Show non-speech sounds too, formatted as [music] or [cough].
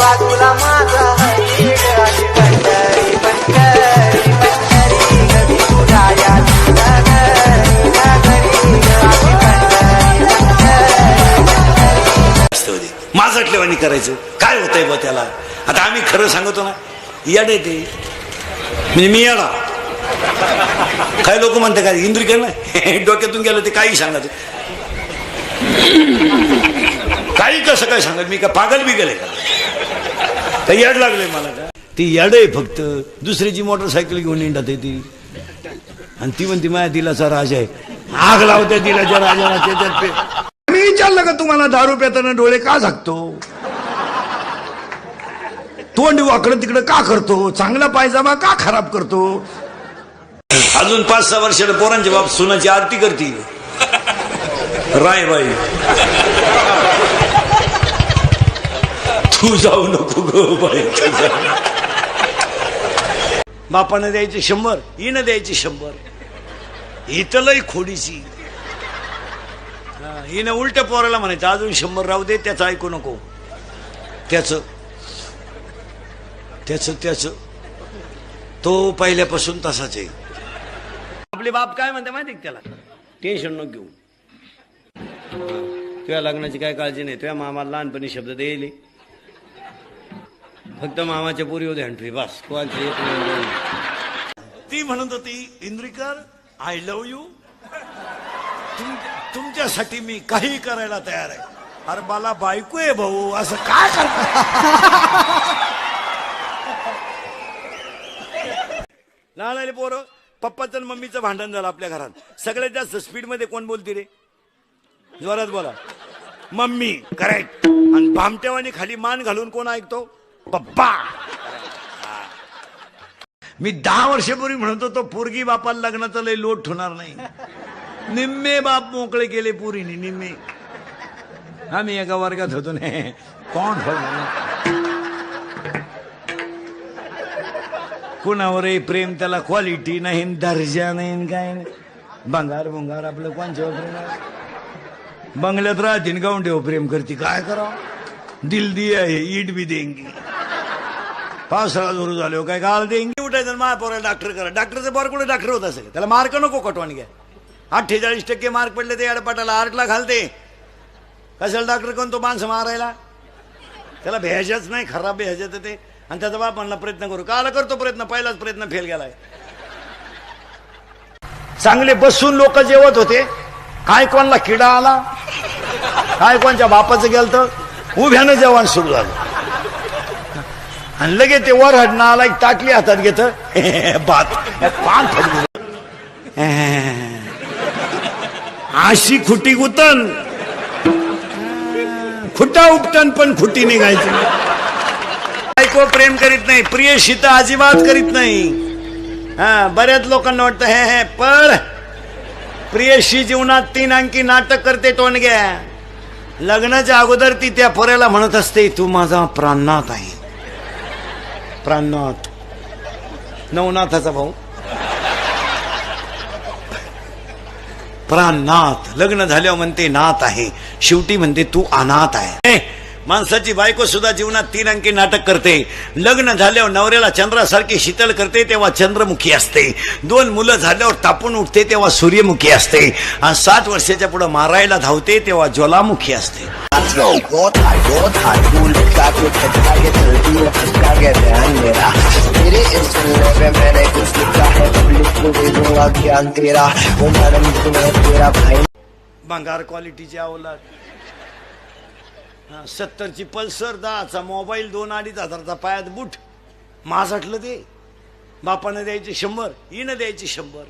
बाजूला माझा हरी पंढरी पंढरी पंढरी घरी माझटलेवानी करायचं. काय होतंय बा त्याला? आता आम्ही खरं सांगतो ना येडे ते. म्हणजे मी येडा. काही लोक म्हणते काय इंद्रिकर ना? [laughs] डोक्यातून गेलं ते काही सांगत काही कसं काय सांगत? मी का पागल बी गेले का? काही याड लागले मला का? ती याड आहे फक्त. दुसऱ्याची मोटरसायकल घेऊन येतात ती. आणि ती म्हणते माझ्या दिलाचा राजा आहे. आग लावत्या दिलाच्या राजाला त्याच्यात मी विचारलं का तुम्हाला दारू पेताना डोळे का झाकतो? तोंड वाकडं तिकडं का करतो? चांगला पायजामा का खराब करतो? अजून पाच सहा वर्षाला पोरांचे बाप सुनाची आरती करतील. राय बाई. तू जाऊ नको गो बापानं द्यायचे शंभर हिनं द्यायचे शंभर. इथलही खोडीची हिनं उलट पोराला म्हणायचं अजून शंभर राहू दे त्याचं ऐकू नको. त्याच त्याच त्याच. तो पहिल्यापासून तसाच आहे. आपले बाप काय म्हणते माहिती त्याला? टेन्शन नको घेऊ. तुझ्या लग्नाची काय काळजी नाही तुझ्या मामाला लहानपणी शब्द देईल फक्त मामाच्या पुरी होते एंट्री बस. कोणाची एक नाही, ती म्हणत होती इंद्रिकर आय लव्ह यू तुमच्यासाठी मी काही करायला तयार आहे. अरे मला बायको आहे भाऊ असं काय करता? लहान आले पोरं. पप्पाचं आणि मम्मीचं भांडण झालं आपल्या घरात. सगळ्यात जास्त स्पीडमध्ये कोण बोलते रे? जोरात बोला. मम्मी करेक्ट आणि भामटेवानी खाली मान घालून कोण ऐकतो? पप्पा! मी दहा वर्षापूर्वी म्हणत होतो पोरगी बापाला लग्नाचं लय लोट होणार नाही. निम्मे बाप मोकळे केले पुरीने निम्मे. आम्ही एका वर्गात होतो ने कोण कुणावरही प्रेम त्याला क्वालिटी नाही दर्जा नाही काय नाही. भंगार भंगार आपलं कोणच्यावर प्रेम बंगल्यात राहतीन गावंडे ठेव प्रेम करते काय करावं? दिल दिया है ईट भी देंगी. पावसाळा जोरू झालो हो, काय गाल देंगी उठायचं माझ्या पोराला डॉक्टर करा. डॉक्टरचं पोर कुठे डॉक्टर होत असेल? त्याला मार्क नको कटवान घ्या. अठ्ठेचाळीस टक्के मार्क पडले ते अडपाटाला आर्टला घालते कशाला डॉक्टर कोण तो माणसं मारायला? त्याला भेजाच नाही खराब भेजायचं ते. आणि त्याचा बाप म्हणला प्रयत्न करू. काला करतो प्रयत्न पहिलाच प्रयत्न फेल गेलाय. चांगले बसून लोक जेवत होते. काय कोणला किडा आला? काय कोणच्या बापाचं गेलं तर उभ्यानं जेवण सुरू झालं. आणि लगे ते वर हडणाला आला एक टाकली हातात घेत. भात पान फडकून. अशी खुटी गुतन. खुटा उपटन पण खुटी निघायची. बायको प्रेम करीत नाही प्रियशी तर अजिबात करीत नाही. हा बऱ्याच लोकांना वाटतं हे हे पण प्रियशी जीवनात तीन अंकी नाटक करते टोनग्या लग्नाच्या अगोदर ती त्या पोऱ्याला म्हणत असते तू माझा प्राणनाथ आहे प्राणनाथ नवनाथाचा भाऊ प्राणनाथ लग्न झाल्यावर म्हणते नाथ आहे शेवटी म्हणते तू अनाथ आहे माणसाची बायको सुद्धा जीवनात तीन अंकी नाटक करते लग्न झाल्यावर नवऱ्याला चंद्रासारखी शीतल करते तेव्हा चंद्रमुखी असते दोन मुलं झाल्यावर तापून उठते तेव्हा सूर्यमुखी असते आणि सात वर्षाच्या पुढे मारायला धावते तेव्हा ज्वालामुखी असते दूंगा ज्ञान तेरा वो मैडम तुम्हें तेरा भाई भंगार क्वालिटीची अवलाद. हा, सत्तरची पल्सर दहाचा मोबाईल दोन अडीच हजारचा पायात बूट. माझ ते. बापानं द्यायचे शंभर हिनं द्यायचे शंभर.